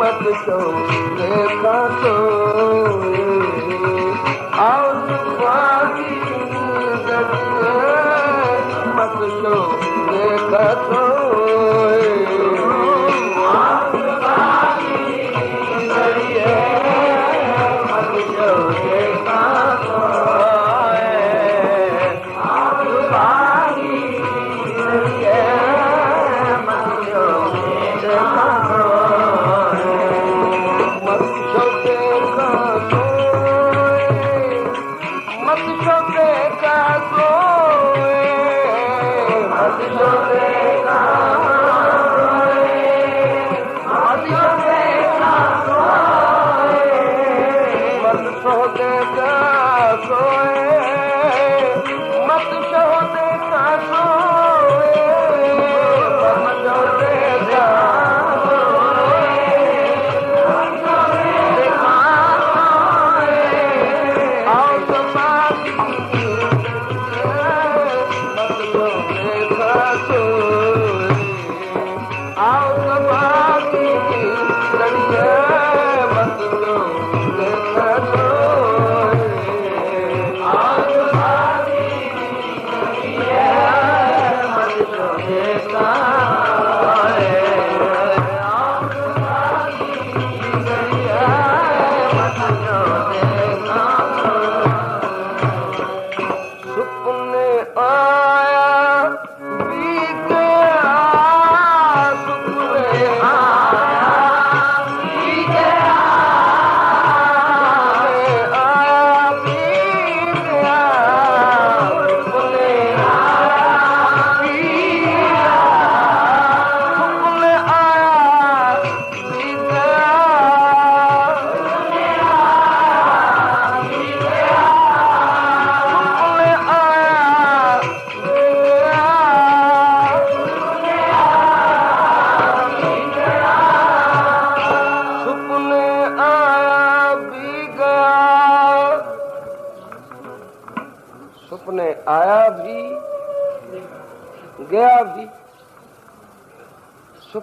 मत सो ਮਤ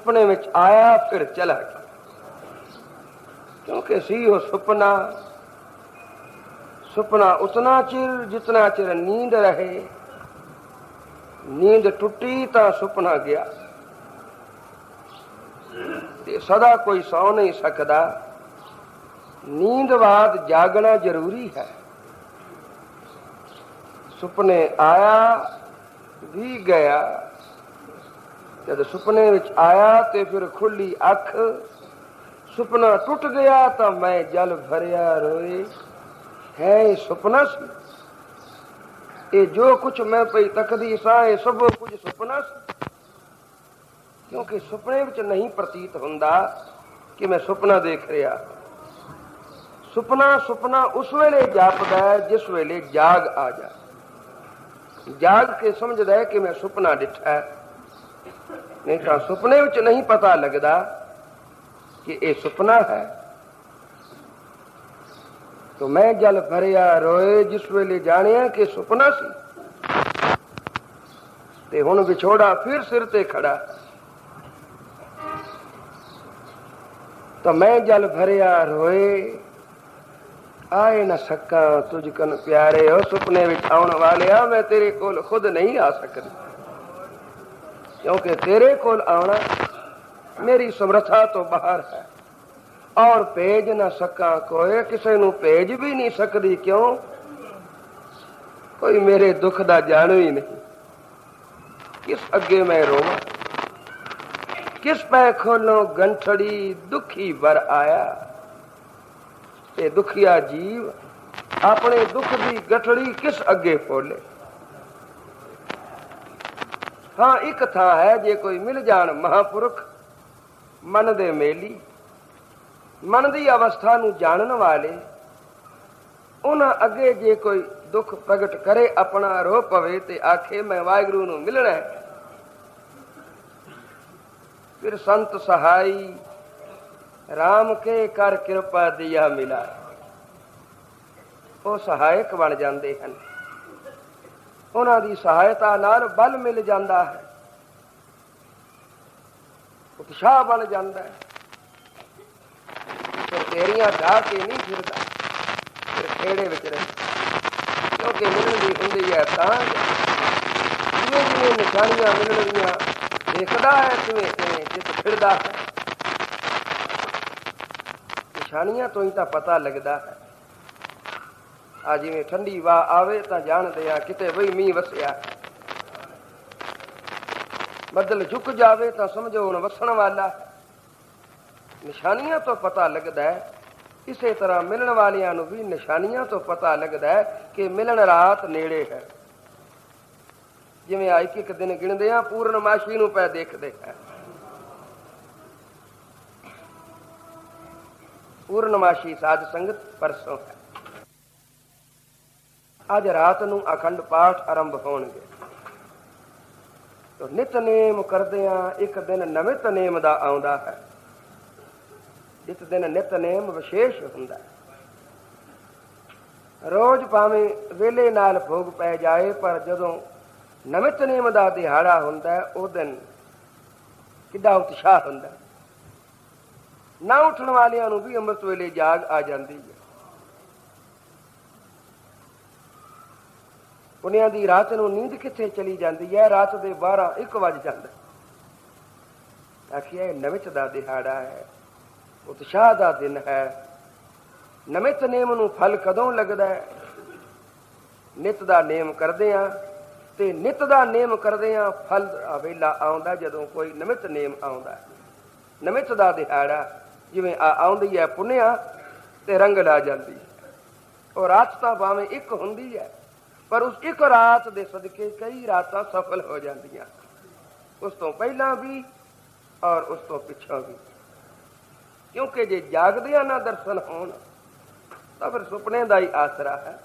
ਸੁਪਨੇ ਵਿੱਚ ਆਇਆ, ਫਿਰ ਚਲਾ ਗਿਆ। ਕਿਉਂਕਿ ਸੀ ਉਹ ਸੁਪਨਾ ਸੁਪਨਾ ਉਤਨਾ ਚਿਰ ਜਿਤਨਾ ਚਿਰ ਨੀਂਦ ਰਹੇ, ਨੀਂਦ ਟੁੱਟੀ ਤਾਂ ਸੁਪਨਾ ਗਿਆ। ਤੇ ਸਦਾ ਕੋਈ ਸੌ ਨਹੀਂ ਸਕਦਾ। ਨੀਂਦ ਬਾਅਦ ਜਾਗਣਾ ਜ਼ਰੂਰੀ ਹੈ। ਸੁਪਨੇ ਆਇਆ, ਵੀ ਗਿਆ। ਜਦ ਸੁਪਨੇ ਵਿੱਚ ਆਇਆ ਤੇ ਫਿਰ ਖੁੱਲੀ ਅੱਖ। ਸੁਪਨਾ ਟੁੱਟ ਗਿਆ ਤਾਂ ਮੈਂ ਜਲ ਭਰਿਆ ਰੋਏ। ਹੈ ਇਹ ਸੁਪਨਾ ਸੀ? ਇਹ ਜੋ ਕੁਝ ਮੈਂ ਪਈ ਤੱਕਦੀ ਸਾਂ, ਇਹ ਸਭ ਕੁਝ ਸੁਪਨਾ ਸੀ? ਕਿਉਂਕਿ ਸੁਪਨੇ ਵਿੱਚ ਨਹੀਂ ਪ੍ਰਤੀਤ ਹੁੰਦਾ ਕਿ ਮੈਂ ਸੁਪਨਾ ਦੇਖ ਰਿਹਾ। ਸੁਪਨਾ ਸੁਪਨਾ ਉਸ ਵੇਲੇ ਜਾਪਦਾ ਹੈ ਜਿਸ ਵੇਲੇ ਜਾਗ ਆ ਜਾ। ਜਾਗ ਕੇ ਸਮਝਦਾ ਹੈ ਕਿ ਮੈਂ ਸੁਪਨਾ ਡਿਠਾ ਹੈ। ਨਹੀਂ ਤਾਂ ਸੁਪਨੇ ਵਿੱਚ ਨਹੀਂ ਪਤਾ ਲੱਗਦਾ ਕਿ ਇਹ ਸੁਪਨਾ ਹੈ ਤੋ ਮੈਂ ਜਲ ਭਰਿਆ ਰੋਏ ਜਿਸ ਵੇਲੇ ਜਾਣਿਆ ਕਿ ਸੁਪਨਾ ਸੀ ਤੇ ਹੁਣ ਵਿਛੋੜਾ ਫਿਰ ਸਿਰ ਤੇ ਖੜਾ ਤਾਂ ਮੈਂ ਜਲ ਭਰਿਆ ਰੋਏ ਆਏ ਨਾ ਸਕਾਂ ਤੁਝ ਕਨ ਪਿਆਰੇ ਹੋ ਸੁਪਨੇ ਵਿੱਚ ਆਉਣ ਵਾਲਿਆ ਮੈਂ ਤੇਰੇ ਕੋਲ ਖੁਦ ਨਹੀਂ ਆ ਸਕਦੀ ਕਿਉਂਕਿ ਤੇਰੇ ਕੋਲ ਆਉਣਾ ਮੇਰੀ ਸਮਰੱਥਾ ਤੋਂ ਬਾਹਰ ਹੈ ਔਰ ਭੇਜ ਨਾ ਸਕਾਂ ਕੋਈ ਕਿਸੇ ਨੂੰ ਭੇਜ ਵੀ ਨਹੀਂ ਸਕਦੀ ਕਿਉਂ ਕੋਈ ਮੇਰੇ ਦੁੱਖ ਦਾ ਜਾਣੂ ਹੀ ਨਹੀਂ ਕਿਸ ਅੱਗੇ ਮੈਂ ਰੋਵਾਂ ਕਿਸ ਪੈ ਖੋਲੋ ਗੰਠੜੀ ਦੁਖੀ ਵਰ ਆਇਆ ਤੇ ਦੁਖੀਆ ਜੀਵ ਆਪਣੇ ਦੁੱਖ ਦੀ ਗਠੜੀ ਕਿਸ ਅੱਗੇ ਫੋਲੇ ਹਾਂ, ਇੱਕ ਥਾਂ ਹੈ ਜੇ ਕੋਈ ਮਿਲ ਜਾਣ ਮਹਾਪੁਰਖ, ਮਨ ਦੇ ਮੇਲੀ। ਮਨ ਦੀ ਅਵਸਥਾ ਨੂੰ ਜਾਣਨ ਵਾਲੇ, ਉਹਨਾਂ ਅੱਗੇ ਜੇ ਕੋਈ ਦੁੱਖ ਪ੍ਰਗਟ ਕਰੇ, ਆਪਣਾ ਰੋ ਪਵੇ ਤੇ ਆਖੇ, ਮੈਂ ਵਾਹਿਗੁਰੂ ਨੂੰ ਮਿਲਣਾ ਹੈ। ਫਿਰ ਸੰਤ ਸਹਾਈ RAM ਕੇ ਕਰ ਕਿਰਪਾ ਦਿਆ ਮਿਲਾ। ਉਹ ਸਹਾਇਕ ਬਣ ਜਾਂਦੇ ਹਨ। ਉਹਨਾਂ ਦੀ ਸਹਾਇਤਾ ਨਾਲ ਬਲ ਮਿਲ ਜਾਂਦਾ ਹੈ। ਉਤਸ਼ਾਹ ਬਣ ਜਾਂਦਾ ਹੈ। ਫਿਰ ਤੇਰੀਆਂ ਢਾਹ ਕੇ ਨਹੀਂ ਫਿਰਦਾ। ਫਿਰ ਖੇੜੇ ਵਿੱਚ ਰਹਿ। ਕਿਉਂਕਿ ਮਿਲਣ ਦੀ ਹੁੰਦੀ ਹੈ ਤਾਂ ਜਿਵੇਂ ਜਿਵੇਂ ਨਿਸ਼ਾਨੀਆਂ ਮਿਲਣਗੀਆਂ ਦੇਖਦਾ ਹੈ ਕਿਵੇਂ ਕਿਵੇਂ ਜਿੱਤ ਫਿਰਦਾ ਹੈ। ਨਿਸ਼ਾਨੀਆਂ ਤੋਂ ਹੀ ਤਾਂ ਪਤਾ ਲੱਗਦਾ ਹੈ। ਆ ਜਿਵੇਂ ਠੰਡੀ ਵਾ ਆਵੇ ਤਾਂ ਜਾਣਦੇ ਆ ਕਿਤੇ ਬਈ ਮੀਂਹ ਵਸਿਆ। ਬੱਦਲ ਝੁਕ ਜਾਵੇ ਤਾਂ ਸਮਝੋ ਹੁਣ ਵਸਣ ਵਾਲਾ। ਨਿਸ਼ਾਨੀਆਂ ਤੋਂ ਪਤਾ ਲੱਗਦਾ ਹੈ। ਇਸੇ ਤਰ੍ਹਾਂ ਮਿਲਣ ਵਾਲਿਆਂ ਨੂੰ ਵੀ ਨਿਸ਼ਾਨੀਆਂ ਤੋਂ ਪਤਾ ਲੱਗਦਾ ਹੈ ਕਿ ਮਿਲਣ ਰਾਤ ਨੇੜੇ ਹੈ। ਜਿਵੇਂ ਆ ਇੱਕ ਇੱਕ ਦਿਨ ਗਿਣਦੇ ਆ ਪੂਰਨਮਾਸ਼ੀ ਨੂੰ ਪੈ ਦੇਖਦੇ ਹੈ। ਪੂਰਨਮਾਸ਼ੀ ਸਾਧ ਸੰਗਤ ਪਰਸੋਂ ਹੈ। ਅੱਜ ਰਾਤ ਨੂੰ ਅਖੰਡ ਪਾਠ ਆਰੰਭ ਹੋਣਗੇ। ਤੋ ਨਿਤਨੇਮ ਕਰਦੇ ਆ ਇੱਕ ਦਿਨ ਨਵੇਂ ਨੇਮ ਦਾ ਆਉਂਦਾ ਹੈ। ਇਸ ਦਿਨ ਨਿਤਨੇਮ ਵਿਸ਼ੇਸ਼ ਹੁੰਦਾ ਹੈ। ਰੋਜ਼ ਭਾਵੇਂ ਵੇਲੇ ਨਾਲ ਭੋਗ ਪੈ ਜਾਏ, ਪਰ ਜਦੋਂ ਨਮਿਤ ਨੇਮ ਦਾ ਦਿਹਾੜਾ ਹੁੰਦਾ ਹੈ, ਉਹ ਦਿਨ ਕਿੱਡਾ ਉਤਸ਼ਾਹ ਹੁੰਦਾ ਨਾ ਉੱਠਣ ਵਾਲਿਆਂ ਨੂੰ ਵੀ ਅੰਮ੍ਰਿਤ ਵੇਲੇ ਜਾਗ ਆ ਜਾਂਦੀ ਹੈ। ਪੁਨਿਆਂ ਦੀ ਰਾਤ ਨੂੰ ਨੀਂਦ ਕਿੱਥੇ ਚਲੀ ਜਾਂਦੀ ਹੈ? ਰਾਤ ਦੇ 12 1 ਵਜ ਜਾਂਦਾ ਆਖਿਆ ਇਹ ਨਮਿਤ ਦਾ ਦਿਹਾੜਾ ਹੈ, ਉਤਸ਼ਾਹ ਦਾ ਦਿਨ ਹੈ। ਨਮਿਤ ਨੇਮ ਨੂੰ ਫਲ ਕਦੋਂ ਲੱਗਦਾ ਹੈ? ਨਿਤ ਦਾ ਨੇਮ ਕਰਦੇ ਆ ਤੇ ਨਿਤ ਦਾ ਨੇਮ ਕਰਦੇ ਆ ਫਲ ਵੇਲਾ ਆਉਂਦਾ ਜਦੋਂ ਕੋਈ ਨਮਿਤ ਨੇਮ ਆਉਂਦਾ ਹੈ। ਨਮਿਤ ਦਾ ਦਿਹਾੜਾ ਜਿਵੇਂ ਆ ਆਉਂਦੀ ਹੈ ਪੁੰਨਿਆ ਤੇ ਰੰਗ ਲਾ ਜਾਂਦੀ ਉਹ ਰਾਤ ਤਾਂ ਭਾਵੇਂ ਇੱਕ ਹੁੰਦੀ ਹੈ ਪਰ ਉਸ ਇੱਕ ਰਾਤ ਦੇ ਸਦਕੇ ਕਈ ਰਾਤਾਂ ਸਫਲ ਹੋ ਜਾਂਦੀਆਂ। ਉਸ ਤੋਂ ਪਹਿਲਾਂ ਵੀ ਔਰ ਉਸ ਤੋਂ ਪਿੱਛੋਂ ਵੀ। ਕਿਉਂਕਿ ਜੇ ਜਾਗਦਿਆਂ ਨਾ ਦਰਸ਼ਨ ਹੋਣ, ਤਾਂ ਫਿਰ ਸੁਪਨੇ ਦਾ ਹੀ ਆਸਰਾ ਹੈ।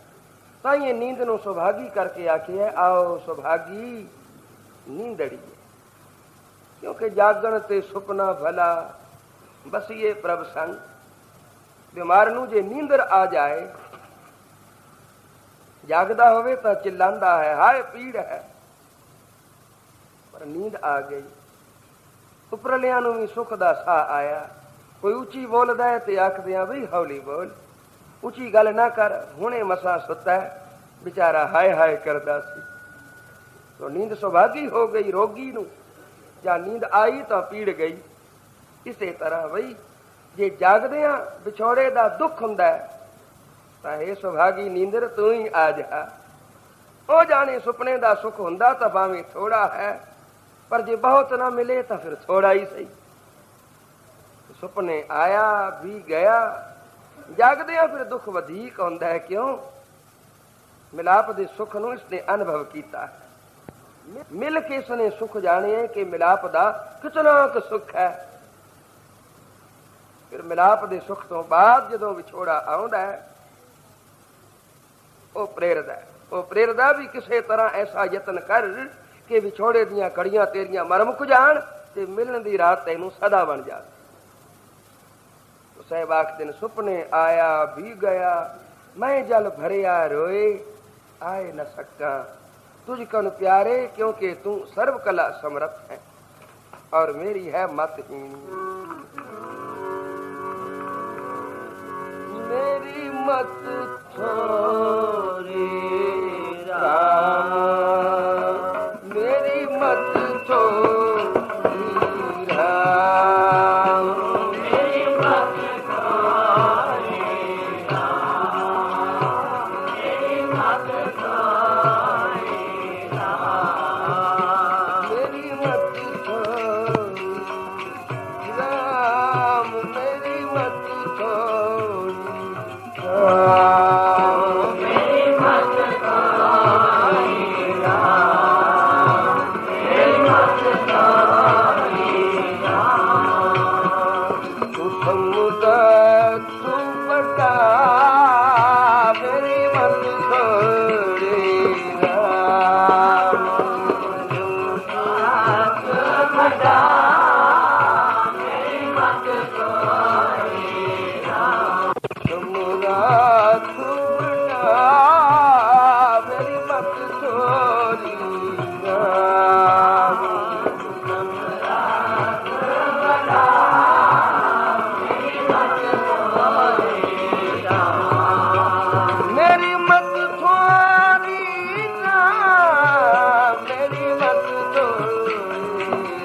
ਤਾਂ ਇਹ ਨੀਂਦ ਨੂੰ ਸੁਭਾਗੀ ਕਰਕੇ ਆਖਿਆ, ਆਓ ਸੁਭਾਗੀ ਨੀਂਦੜੀਏ ਕਿਉਂਕਿ ਜਾਗਣ ਤੇ ਸੁਪਨਾ ਭਲਾ ਬਸੀਏ ਪ੍ਰਭ ਸੰਗ, ਬਿਮਾਰ ਨੂੰ ਜੇ ਨੀਂਦਰ ਆ ਜਾਏ ਜਾਗਦਾ ਹੋਵੇ ਤਾਂ ਚਿੱਲਾਂਦਾ ਹੈ, ਹਾਏ ਪੀੜ ਹੈ। ਪਰ ਨੀਂਦ ਆ ਗਈ। ਉਪਰਲਿਆਂ ਨੂੰ ਵੀ ਸੁੱਖ ਦਾ ਸਾਹ ਆਇਆ। ਕੋਈ ਉੱਚੀ ਬੋਲਦਾ ਹੈ ਤੇ ਆਖਦੇ ਆ ਬਈ ਹੌਲੀ ਬੋਲ। ਉੱਚੀ ਗੱਲ ਨਾ ਕਰ, ਹੁਣੇ ਮਸਾ ਸੁੱਤਾ ਹੈ। ਵਿਚਾਰਾ ਹਾਏ ਹਾਏ ਕਰਦਾ ਸੀ। ਤੋ ਨੀਂਦ ਸੁਭਾਗੀ ਹੋ ਗਈ ਰੋਗੀ ਨੂੰ। ਜਾਂ ਨੀਂਦ ਆਈ ਤਾਂ ਪੀੜ ਗਈ। ਇਸੇ ਤਰ੍ਹਾਂ ਬਈ, ਜੇ ਜਾਗਦੇ ਆ ਵਿਛੋੜੇ ਦਾ ਦੁੱਖ ਹੁੰਦਾ ਹੈ। ਤਾਂ ਇਹ ਸੁਭਾਗੀ ਨੀਂਦਰ ਤੂੰ ਹੀ ਆ ਜਾ। ਉਹ ਜਾਣੇ ਸੁਪਨੇ ਦਾ ਸੁੱਖ ਹੁੰਦਾ ਤਾਂ ਭਾਵੇਂ ਥੋੜਾ ਹੈ, ਪਰ ਜੇ ਬਹੁਤ ਨਾ ਮਿਲੇ ਤਾਂ ਫਿਰ ਥੋੜਾ ਹੀ ਸਹੀ। ਸੁਪਨੇ ਆਇਆ, ਵੀ ਗਿਆ ਜਾਗਦੇ ਆ ਫਿਰ ਦੁੱਖ ਵਧੀਕ ਹੁੰਦਾ ਹੈ ਕਿਉਂ? ਮਿਲਾਪ ਦੇ ਸੁੱਖ ਨੂੰ ਇਸਨੇ ਅਨੁਭਵ ਕੀਤਾ ਹੈ। ਮਿਲ ਕੇ ਇਸਨੇ ਸੁੱਖ ਜਾਣਿਆ ਕਿ ਮਿਲਾਪ ਦਾ ਕਿਤਨਾ ਕੁ ਸੁੱਖ ਹੈ। ਫਿਰ ਮਿਲਾਪ ਦੇ ਸੁੱਖ ਤੋਂ ਬਾਅਦ ਜਦੋਂ ਵਿਛੋੜਾ ਆਉਂਦਾ ਹੈ ਉਹ ਪ੍ਰੇਰਦਾ ਉਹ ਪ੍ਰੇਰਦਾ ਵੀ ਕਿਸੇ ਤਰ੍ਹਾਂ ਐਸਾ ਯਤਨ ਕਰ ਕਿ ਵਿਛੋੜੇ ਦੀਆਂ ਕੜੀਆਂ ਤੇਰੀਆਂ ਮਰ ਮੁੱਕ ਜਾਣ ਤੇ ਮਿਲਣ ਦੀ ਰਾਤ ਤੈਨੂੰ ਸਦਾ ਬਣ ਜਾਵੇ। ਸਾਹਿਬ ਆਖਦੇ ਨੇ, ਸੁਪਨੇ ਆਇਆ, ਵੀ ਗਿਆ, ਮੈਂ ਜਲ ਭਰਿਆ ਰੋਏ, ਆਏ ਨਾ ਸਕਾਂ। ਤੁਝ ਕਨ ਪਿਆਰੇ, ਕਿਉਂਕਿ ਤੂੰ ਸਰਵ ਕਲਾ ਸਮਰਥ ਹੈ ਔਰ ਮੇਰੀ ਹੈ ਮਤ ਮਤਹੀਨ ਮੇਰੀ ਮਤ ਥੋਰੀ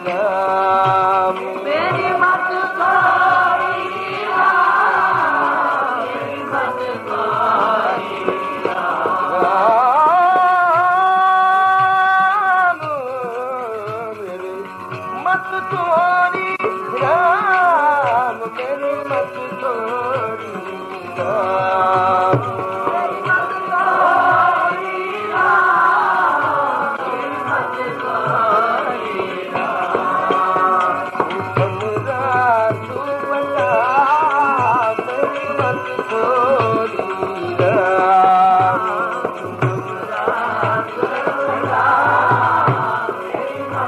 সালাম।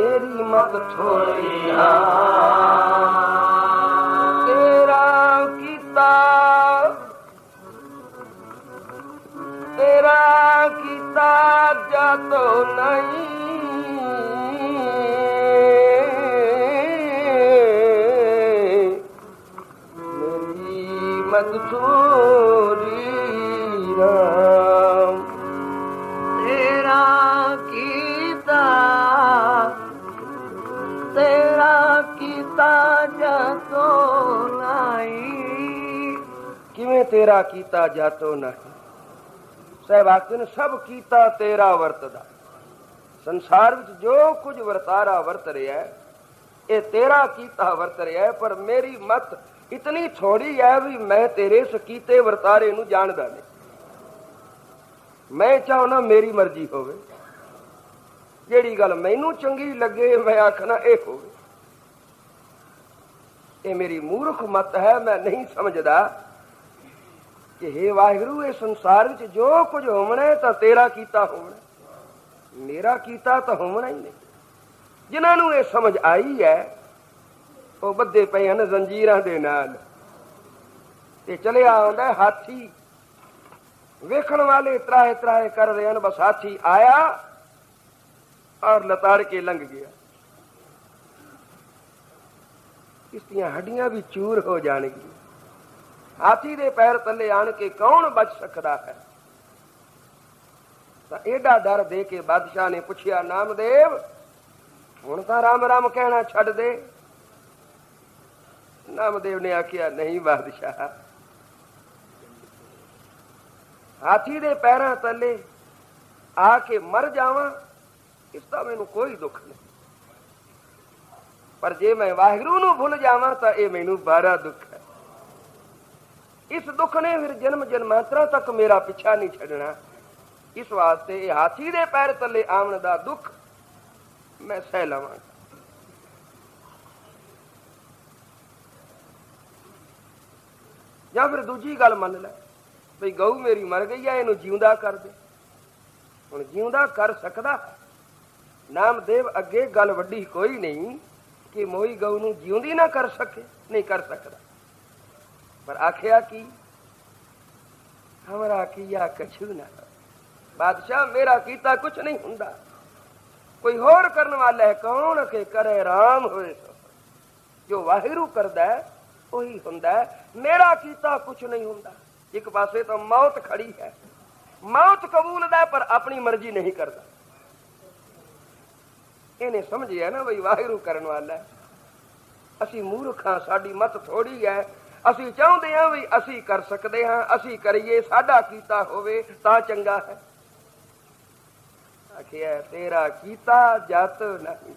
तेरी मत छोड़ी हाँ। ਤੇਰਾ ਕੀਤਾ ਜਾਤੋ ਨਹੀਂ ਸਹਿਬ ਆਖਦੇ ਨੇ ਸਭ ਕੀਤਾ ਤੇਰਾ ਵਰਤਦਾ। ਸੰਸਾਰ ਵਿੱਚ ਜੋ ਕੁਝ ਵਰਤਾਰਾ ਵਰਤ ਰਿਹਾ ਹੈ, ਇਹ ਤੇਰਾ ਕੀਤਾ ਵਰਤ ਰਿਹਾ ਹੈ, ਪਰ ਮੇਰੀ ਮਤ ਇਤਨੀ ਥੋੜੀ ਹੈ ਵੀ ਮੈਂ ਤੇਰੇ ਇਸ ਵਰਤਾਰੇ ਨੂੰ ਜਾਣਦਾ ਨਹੀਂ। ਮੈਂ ਚਾਹੁੰਦਾ ਮੇਰੀ ਮਰਜ਼ੀ ਹੋਵੇ। ਜਿਹੜੀ ਗੱਲ ਮੈਨੂੰ ਚੰਗੀ ਲੱਗੇ ਮੈਂ ਆਖਣਾ ਇਹ ਹੋਵੇ। ਇਹ ਮੇਰੀ ਮੂਰਖ ਮਤ ਹੈ ਮੈਂ ਨਹੀਂ ਸਮਝਦਾ। ਕਿ हे ਵਾਹਿਗੁਰੂ, ਇਹ ਸੰਸਾਰ ਵਿੱਚ ਜੋ ਕੁਝ ਹੋਣਾ ਤਾਂ ਤੇਰਾ ਕੀਤਾ ਹੋਣਾ ਮੇਰਾ ਕੀਤਾ ਤਾਂ ਹੋਣਾ ਹੀ ਨਹੀਂ। ਜਿਨ੍ਹਾਂ ਨੂੰ ਇਹ ਸਮਝ ਆਈ ਹੈ, ਉਹ ਬੱਦੇ ਪਏ ਹਨ ਜ਼ੰਜੀਰਾਂ ਦੇ ਨਾਲ। ਤੇ ਚਲਿਆ ਆਉਂਦਾ ਹਾਥੀ। ਵੇਖਣ ਵਾਲੇ ਤਰਾਏ ਤਰਾਏ ਕਰ ਰਹੇ ਹਨ, ਬਸ ਹਾਥੀ ਆਇਆ ਔਰ ਲਤਾੜ ਕੇ ਲੰਘ ਗਿਆ। ਇਸ ਦੀਆਂ ਹੱਡੀਆਂ ਵੀ ਚੂਰ ਹੋ ਜਾਣਗੀਆਂ। ਹਾਥੀ ਦੇ ਪੈਰ ਥੱਲੇ ਆਣ ਕੇ ਕੌਣ ਬਚ ਸਕਦਾ ਹੈ? ਤਾਂ ਐਡਾ ਡਰ ਦੇ ਕੇ ਬਾਦਸ਼ਾਹ ਨੇ ਪੁੱਛਿਆ, ਨਾਮਦੇਵ, ਹੁਣ ਤਾਂ ਰਾਮ ਰਾਮ ਕਹਿਣਾ ਛੱਡ ਦੇ। ਨਾਮਦੇਵ ਨੇ ਆਖਿਆ, ਨਹੀਂ ਬਾਦਸ਼ਾਹ। ਹਾਥੀ ਦੇ ਪੈਰਾਂ ਥੱਲੇ ਆ ਕੇ ਮਰ ਜਾਵਾਂ, ਇਸ ਦਾ ਮੈਨੂੰ ਕੋਈ ਦੁੱਖ ਨਹੀਂ। ਪਰ ਜੇ ਮੈਂ ਵਾਹਿਗੁਰੂ ਨੂੰ ਭੁੱਲ ਜਾਵਾਂ, ਤਾਂ ਇਹ ਮੈਨੂੰ ਬਾਰਾ ਦੁੱਖ ਇਸ ਦੁੱਖ ਨੇ ਫਿਰ ਜਨਮ ਜਨਮਾਂਤਰਾਂ ਤੱਕ ਮੇਰਾ ਪਿੱਛਾ ਨਹੀਂ ਛੱਡਣਾ। ਇਸ ਵਾਸਤੇ ਇਹ ਹਾਥੀ ਦੇ ਪੈਰ ਥੱਲੇ ਆਉਣ ਦਾ ਦੁੱਖ ਮੈਂ ਸਹਿ ਲਵਾਂਗਾ। ਜਾਂ ਫਿਰ ਦੂਜੀ ਗੱਲ ਮੰਨ ਲੈ ਭਈ ਗਊ ਮੇਰੀ ਮਰ ਗਈ ਆ, ਇਹਨੂੰ ਜਿਉਂਦਾ ਕਰ ਦੇ। ਹੁਣ ਜਿਉਂਦਾ ਕਰ ਸਕਦਾ, ਨਾਮਦੇਵ ਅੱਗੇ ਗੱਲ ਵੱਡੀ ਕੋਈ ਨਹੀਂ ਕਿ ਮੋਈ ਗਊ ਨੂੰ ਜਿਉਂਦੀ ਨਾ ਕਰ ਸਕੇ, ਨਹੀਂ ਕਰ ਸਕਦਾ। ਪਰ ਆਖਿਆ ਕੀ? ਹਮਰਾ ਕੀਆ ਕਛੂ ਨਾ। ਬਾਦਸ਼ਾਹ, ਮੇਰਾ ਕੀਤਾ ਕੁਛ ਨਹੀਂ ਹੁੰਦਾ। ਕੋਈ ਹੋਰ ਕਰਨ ਵਾਲਾ ਹੈ, ਕੌਣ ਕਿ ਕਰੇ, ਰਾਮ ਹੋਏ ਜੋ ਵਾਹਿਰੂ ਕਰਦਾ ਉਹੀ ਹੁੰਦਾ ਮੇਰਾ ਕੀਤਾ ਕੁਛ ਨਹੀਂ ਹੁੰਦਾ। ਇੱਕ ਪਾਸੇ ਤਾਂ ਮੌਤ ਖੜੀ ਹੈ। ਮੌਤ ਕਬੂਲ ਦਾ ਪਰ ਆਪਣੀ ਮਰਜ਼ੀ ਨਹੀਂ ਕਰਦਾ। ਇਹਨੇ ਸਮਝਿਆ ਨਾ ਬਈ ਵਾਹਿਰੂ ਕਰਨ ਵਾਲਾ ਅਸੀਂ ਮੂਰਖ ਹਾਂ ਸਾਡੀ ਮਤ ਥੋੜੀ ਹੈ। ਅਸੀਂ ਚਾਹੁੰਦੇ ਹਾਂ ਵੀ ਅਸੀਂ ਕਰ ਸਕਦੇ ਹਾਂ, ਅਸੀਂ ਕਰੀਏ, ਸਾਡਾ ਕੀਤਾ ਹੋਵੇ ਤਾਂ ਚੰਗਾ ਹੈ। ਆਖਿਆ, ਤੇਰਾ ਕੀਤਾ ਜਤ ਨਹੀਂ।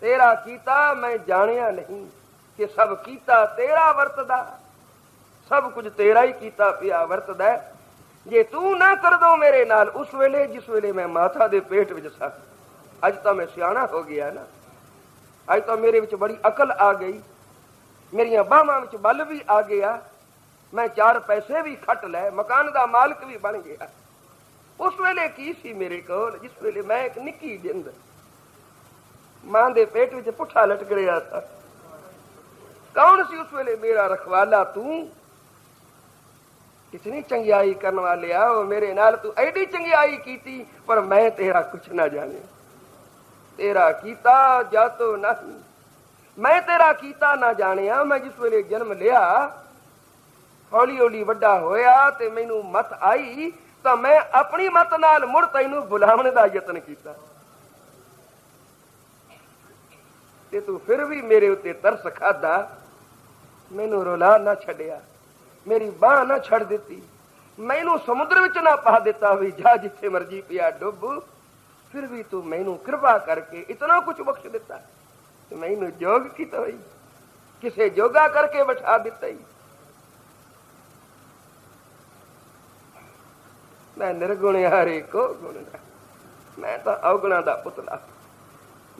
ਤੇਰਾ ਕੀਤਾ ਮੈਂ ਜਾਣਿਆ ਨਹੀਂ ਕਿ ਸਭ ਕੀਤਾ ਤੇਰਾ ਵਰਤਦਾ। ਸਭ ਕੁਝ ਤੇਰਾ ਹੀ ਕੀਤਾ ਪਿਆ ਵਰਤਦਾ ਜੇ ਤੂੰ ਨਾ ਕਰ ਦੋ ਮੇਰੇ ਨਾਲ ਉਸ ਵੇਲੇ, ਜਿਸ ਵੇਲੇ ਮੈਂ ਮਾਤਾ ਦੇ ਪੇਟ ਵਿੱਚ ਸਾਂ ਅੱਜ ਤਾਂ ਮੈਂ ਸਿਆਣਾ ਹੋ ਗਿਆ ਨਾ। ਅੱਜ ਤਾਂ ਮੇਰੇ ਵਿੱਚ ਬੜੀ ਅਕਲ ਆ ਗਈ। ਮੇਰੀਆਂ ਬਾਹਾਂ ਵਿੱਚ ਬਲ ਵੀ ਆ ਗਿਆ। ਮੈਂ ਚਾਰ ਪੈਸੇ ਵੀ ਖੱਟ ਲੈ ਮਕਾਨ ਦਾ ਮਾਲਕ ਵੀ ਬਣ ਗਿਆ। ਉਸ ਵੇਲੇ ਕੀ ਸੀ ਮੇਰੇ ਕੋਲ, ਜਿਸ ਵੇਲੇ ਮੈਂ ਇੱਕ ਨਿੱਕੀ ਜਿੰਦ ਮਾਂ ਦੇ ਪੇਟ ਵਿੱਚ ਪੁੱਠਾ ਲਟਕ ਰਿਹਾ ਸੀ। ਕੌਣ ਸੀ ਉਸ ਵੇਲੇ? ਮੇਰਾ ਰਖਵਾਲਾ ਤੂੰ। ਇਤਨੀ ਚੰਗਿਆਈ ਕਰਨ ਵਾਲਿਆ, ਉਹ ਮੇਰੇ ਨਾਲ ਤੂੰ ਐਡੀ ਚੰਗਿਆਈ ਕੀਤੀ, ਪਰ ਮੈਂ ਤੇਰਾ ਕੁਛ ਨਾ ਜਾਣਿਆ। ਤੇਰਾ ਕੀਤਾ ਜਾਤੋ ਨਹੀਂ। ਮੈਂ ਤੇਰਾ ਕੀਤਾ ਨਾ ਜਾਣਿਆ, ਮੈਂ ਜਿਸ ਵੇਲੇ ਜਨਮ ਲਿਆ, ਹੌਲੀ ਹੌਲੀ ਵੱਡਾ ਹੋਇਆ ਤੇ ਮੈਨੂੰ ਮਤ ਆਈ, ਤਾਂ ਮੈਂ ਆਪਣੀ ਮਤ ਨਾਲ ਮੁੜ ਤੈਨੂੰ ਬੁਲਾਉਣ ਦਾ ਯਤਨ ਕੀਤਾ। ਤੇ ਤੂੰ ਫਿਰ ਵੀ ਮੇਰੇ ਉੱਤੇ ਤਰਸ ਖਾਦਾ ਮੈਨੂੰ ਰੋਲਾ ਨਾ ਛੱਡਿਆ, ਮੇਰੀ ਬਾਹ ਨਾ ਛੱਡ ਦਿੱਤੀ, ਮੈਨੂੰ ਸਮੁੰਦਰ ਵਿੱਚ ਨਾ ਪਾ ਦਿੱਤਾ ਵੀ ਜਾ ਜਿੱਥੇ ਮਰਜ਼ੀ ਪਿਆ ਡੁੱਬ, ਫਿਰ ਵੀ ਤੂੰ ਮੈਨੂੰ ਕਿਰਪਾ ਕਰਕੇ ਇਤਨਾ ਕੁਝ ਬਖਸ਼ ਦਿੱਤਾ। ਤੇ ਮੈਨੂੰ ਜੋਗ ਕੀਤਾ ਹੋਈ। ਕਿਸੇ ਜੋਗਾ ਕਰਕੇ ਬਿਠਾ ਦਿੱਤਾ ਹੀ। ਮੈਂ ਨਿਰਗੁਣ ਹਾਰੇ ਕੋ ਗੁਣ ਮੈਂ ਤਾਂ ਔਗਣਾ ਦਾ ਪੁਤਲਾ।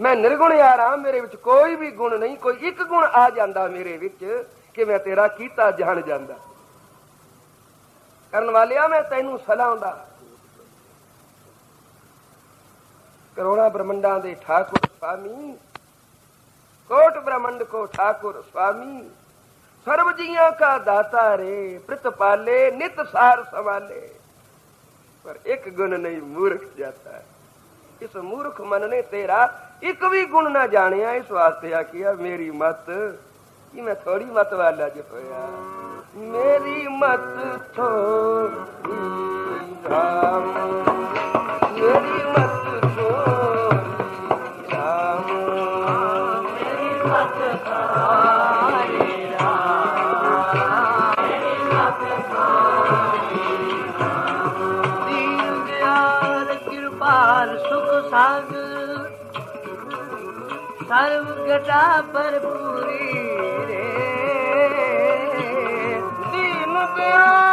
ਮੈਂ ਨਿਰਗੁਣ ਯਾਰਾਂ ਮੇਰੇ ਵਿੱਚ ਕੋਈ ਵੀ ਗੁਣ ਨਹੀਂ। ਕੋਈ ਇੱਕ ਗੁਣ ਆ ਜਾਂਦਾ ਮੇਰੇ ਵਿੱਚ ਕਿ ਮੈਂ ਤੇਰਾ ਕੀਤਾ ਜਾਣ ਜਾਂਦਾ। ਕਰਨ ਵਾਲਿਆ, ਮੈਂ ਤੈਨੂੰ ਸਲਾਉਂਦਾ ਕਰੋਨਾ ਬ੍ਰਹਮੰਡਾਂ ਦੇ ਠਾਕੁਰ ਸੁਆਮੀ कोट ब्रह्मंड को ठाकुर स्वामी सर्व जिया का दाता रे प्रत पाले नित सार संभाले पर एक गुण नहीं मूर्ख जाता है ਇਸ ਮੂਰਖ ਮਨ ਨੇ ਤੇਰਾ ਇੱਕ ਵੀ ਗੁਣ ਨਾ ਜਾਣਿਆ, ਇਸ ਵਾਸਤੇ ਆਖਿਆ, ਮੇਰੀ ਮਤ, ਕਿ ਮੈਂ ਥੋੜੀ ਮਤ ਵਾਲਾ ਜੇ ਹੋਇਆ। ਮੇਰੀ ਮਤ ਥੋੜੀ ਧਾਮ જટા પર પૂરી રે. દીન પ્યાર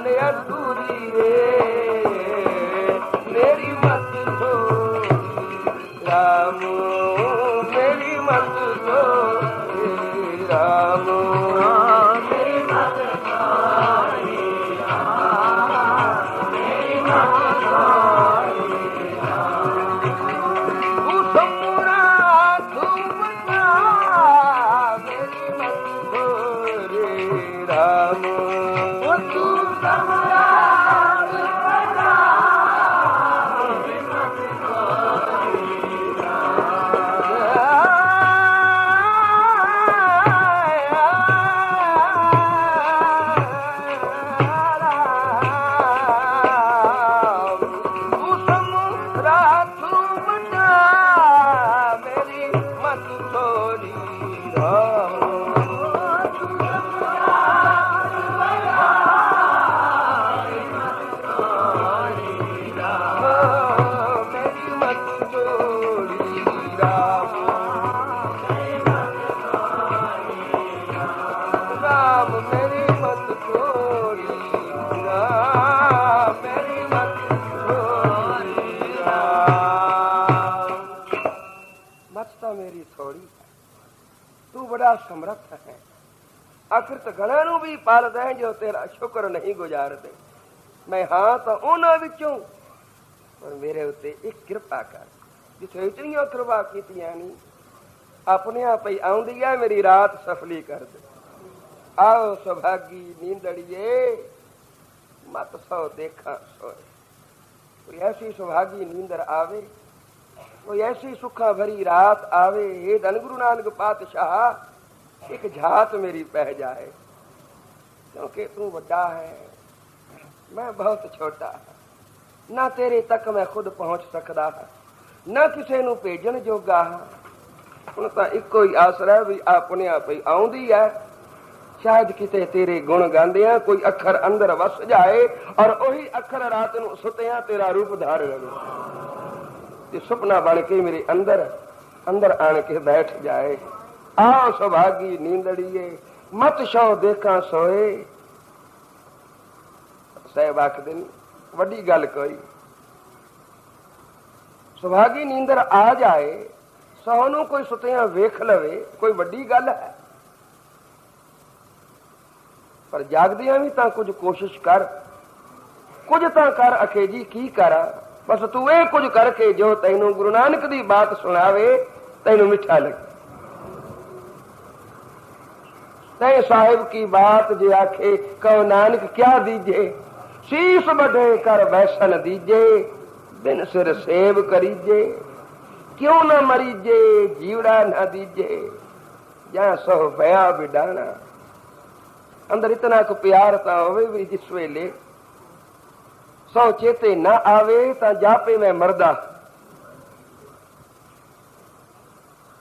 ਮੂਰਖ ਜਾਣ ਅਧੂਰੀ ਆਖਿਰ ਤਾਂ ਨੂੰ ਵੀ ਪਾਲਦਾ ਹੈ ਜੋ ਤੇਰਾ ਸ਼ੁਕਰ ਨਹੀਂ ਗੁਜ਼ਾਰਦੇ। ਮੈਂ ਹਾਂ ਤਾਂ ਉਹਨਾਂ ਵਿੱਚੋਂ, ਪਰ ਮੇਰੇ ਉੱਤੇ ਇੱਕ ਕਿਰਪਾ ਕਰ। ਜਿੱਥੇ ਇਤਨੀਆਂ ਕਿਰਪਾ ਕੀਤੀਆਂ ਨਹੀਂ ਆਪਣੇ ਆਪ ਹੀ ਆਉਂਦੀ ਹੈ ਮੇਰੀ ਰਾਤ ਸਫਲੀ ਕਰ ਦੇ। ਆਓ ਸੁਭਾਗੀ ਨੀਂਦੜੀਏ, ਮਤ ਸੋ ਦੇਖਾਂ ਸੋਏ। ਕੋਈ ਐਸੀ ਸੁਭਾਗੀ ਨੀਂਦਰ ਆਵੇ, ਕੋਈ ਐਸੀ ਸੁੱਖਾ ਭਰੀ ਰਾਤ ਆਵੇ ਇਹ ਧੰਨ ਗੁਰੂ ਨਾਨਕ ਪਾਤਸ਼ਾਹ ਇੱਕ ਝਾਤ ਮੇਰੀ ਪੈ ਜਾਏ, ਕਿਉਂਕਿ ਤੂੰ ਵੱਡਾ ਹੈ, ਮੈਂ ਬਹੁਤ ਛੋਟਾ ਹਾਂ। ਨਾ ਤੇਰੇ ਤੱਕ ਮੈਂ ਖੁਦ ਪਹੁੰਚ ਸਕਦਾ ਹਾਂ, ਨਾ ਕਿਸੇ ਨੂੰ ਭੇਜਣ ਜੋਗਾ ਹਾਂ। ਹੁਣ ਤਾਂ ਇੱਕੋ ਹੀ ਆਸਰਾ ਵੀ ਆਪਣੇ ਆਪ ਹੀ ਆਉਂਦੀ ਹੈ। ਸ਼ਾਇਦ ਕਿਤੇ ਤੇਰੇ ਗੁਣ ਗਾਉਂਦਿਆਂ ਕੋਈ ਅੱਖਰ ਅੰਦਰ ਵਸ ਜਾਏ ਔਰ ਉਹੀ ਅੱਖਰ ਰਾਤ ਨੂੰ ਸੁੱਤਿਆਂ ਤੇਰਾ ਰੂਪ ਧਾਰ ਲਵੇ। ਤੇ ਸੁਪਨਾ ਬਣ ਕੇ ਮੇਰੇ ਅੰਦਰ ਅੰਦਰ ਆਣ ਕੇ ਬੈਠ ਜਾਏ। ਆਓ ਸੁਭਾਗੀ ਨੀਂਦੜੀਏ ਮਤ ਸ਼ੋ ਦੇਖਾਂ ਸੋਏ। ਸਹਿਬ ਆਖਦੇ ਨੇ, ਵੱਡੀ ਗੱਲ ਕੋਈ। ਸੁਭਾਗੀ ਨੀਂਦਰ ਆ ਜਾਏ, ਸਹੁ ਨੂੰ ਕੋਈ ਸੁਤਿਆਂ ਵੇਖ ਲਵੇ, ਕੋਈ ਵੱਡੀ ਗੱਲ ਹੈ। ਪਰ ਜਾਗਦਿਆਂ ਵੀ ਤਾਂ ਕੁਝ ਕੋਸ਼ਿਸ਼ ਕਰ, ਕੁਝ ਤਾਂ ਕਰ ਅਖੇ ਜੀ ਕੀ ਕਰਾਂ। ਬਸ ਤੂੰ ਇਹ ਕੁਝ ਕਰਕੇ ਜੋ ਤੈਨੂੰ ਗੁਰੂ ਨਾਨਕ ਦੀ ਬਾਤ ਸੁਣਾਵੇ, ਤੈਨੂੰ ਮਿੱਠਾ ਲੱਗੇ। ਤੈ ਸਾਹਿਬ ਕੀ ਬਾਤ ਜੇ ਆਖੇ, ਕਹੋ ਨਾਨਕ ਕਿਆ ਦੀਜੇ? ਸੀਸ ਵੱਡੇ ਕਰ ਬੈਸਨ ਦੀਜੇ, ਬਿਨ ਸਿਰ ਸੇਵ ਕਰੀਜੇ। ਕਿਉਂ ਨਾ ਮਰੀਜੇ, ਜੀਵੜਾ ਨਾ ਦੀਜੇ। ਜਾਂ ਸੋ ਭਇਆ ਵਿਡਾਣਾ। ਅੰਦਰ ਇਤਨਾ ਕੁ ਪਿਆਰ ਤਾਂ ਹੋਵੇ ਵੀ ਜਿਸ ਵੇਲੇ ਸੋ ਚੇਤੇ ਨਾ ਆਵੇ, ਤਾਂ ਜਾਪੇ ਮੈਂ ਮਰਦਾ।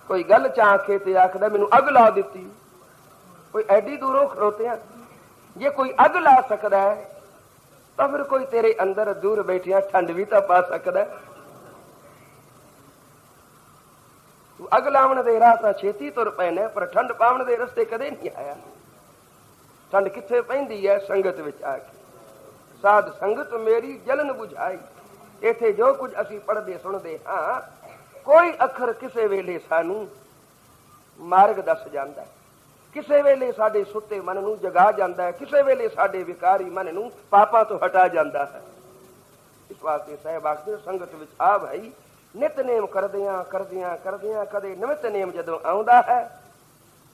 ਕੋਈ ਗੱਲ ਚਾਖੇ ਤੇ ਆਖਦਾ, ਮੈਨੂੰ ਅੱਗ ਲਾ ਦਿੱਤੀ। ਕੋਈ ਐਡੀ ਦੂਰੋਂ ਖੜੋਤਿਆਂ ਜੇ ਕੋਈ ਅੱਗ ਲਾ ਸਕਦਾ ਹੈ, ਤਾਂ ਫਿਰ ਕੋਈ ਤੇਰੇ ਅੰਦਰ ਦੂਰ ਬੈਠਿਆ ਠੰਡ ਵੀ ਤਾਂ ਪਾ ਸਕਦਾ ਤੂੰ ਅੱਗ ਲਾਉਣ ਦੇ ਰਾਹ ਤਾਂ ਛੇਤੀ ਤੁਰ ਪੈਣਾ ਪਰ ਠੰਡ ਪਾਉਣ ਦੇ ਰਸਤੇ ਕਦੇ ਨਹੀਂ ਆਇਆ। ਠੰਡ ਕਿੱਥੇ ਪੈਂਦੀ ਹੈ? ਸੰਗਤ ਵਿੱਚ ਆ ਕੇ। ਸਾਧ ਸੰਗਤ ਮੇਰੀ ਜਲਨ 부ਝਾਈ ਇੱਥੇ ਜੋ ਕੁਝ ਅਸੀਂ ਪੜ੍ਹਦੇ ਸੁਣਦੇ ਹਾਂ, ਕੋਈ ਅੱਖਰ ਕਿਸੇ ਵੇਲੇ ਸਾਨੂੰ ਮਾਰਗ ਦੱਸ ਜਾਂਦਾ ਹੈ। ਕਿਸੇ ਵੇਲੇ ਸਾਡੇ ਸੁੱਤੇ ਮਨ ਨੂੰ ਜਗਾ ਜਾਂਦਾ ਹੈ, ਕਿਸੇ ਵੇਲੇ ਸਾਡੇ ਵਿਕਾਰੀ ਮਨ ਨੂੰ ਪਾਪਾਂ ਤੋਂ ਹਟਾ ਜਾਂਦਾ ਹੈ। ਇਸ ਵਾਸਤੇ ਸਹਿਬ ਆਖਦੇ ਸੰਗਤ ਵਿੱਚ ਆ ਭਾਈ ਨਿਤਨੇਮ ਕਰਦਿਆਂ ਕਰਦਿਆਂ ਕਰਦਿਆਂ ਕਦੇ ਨਿਮਿਤ ਨੇਮ ਜਦੋਂ ਆਉਂਦਾ ਹੈ,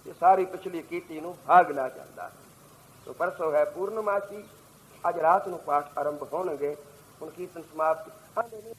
ਤੇ ਸਾਰੀ ਪਿਛਲੀ ਕੀਤੀ ਨੂੰ ਭਾਗ ਲਾ ਜਾਂਦਾ ਹੈ। ਸੋ ਪਰਸੋਂ ਹੈ ਪੂਰਨਮਾਸੀ, ਅੱਜ ਰਾਤ ਨੂੰ ਪਾਠ ਆਰੰਭ ਹੋਣਗੇ। ਹੁਣ ਕੀਰਤਨ ਸਮਾਪਤ। ਆਂਦੇ ਨੇ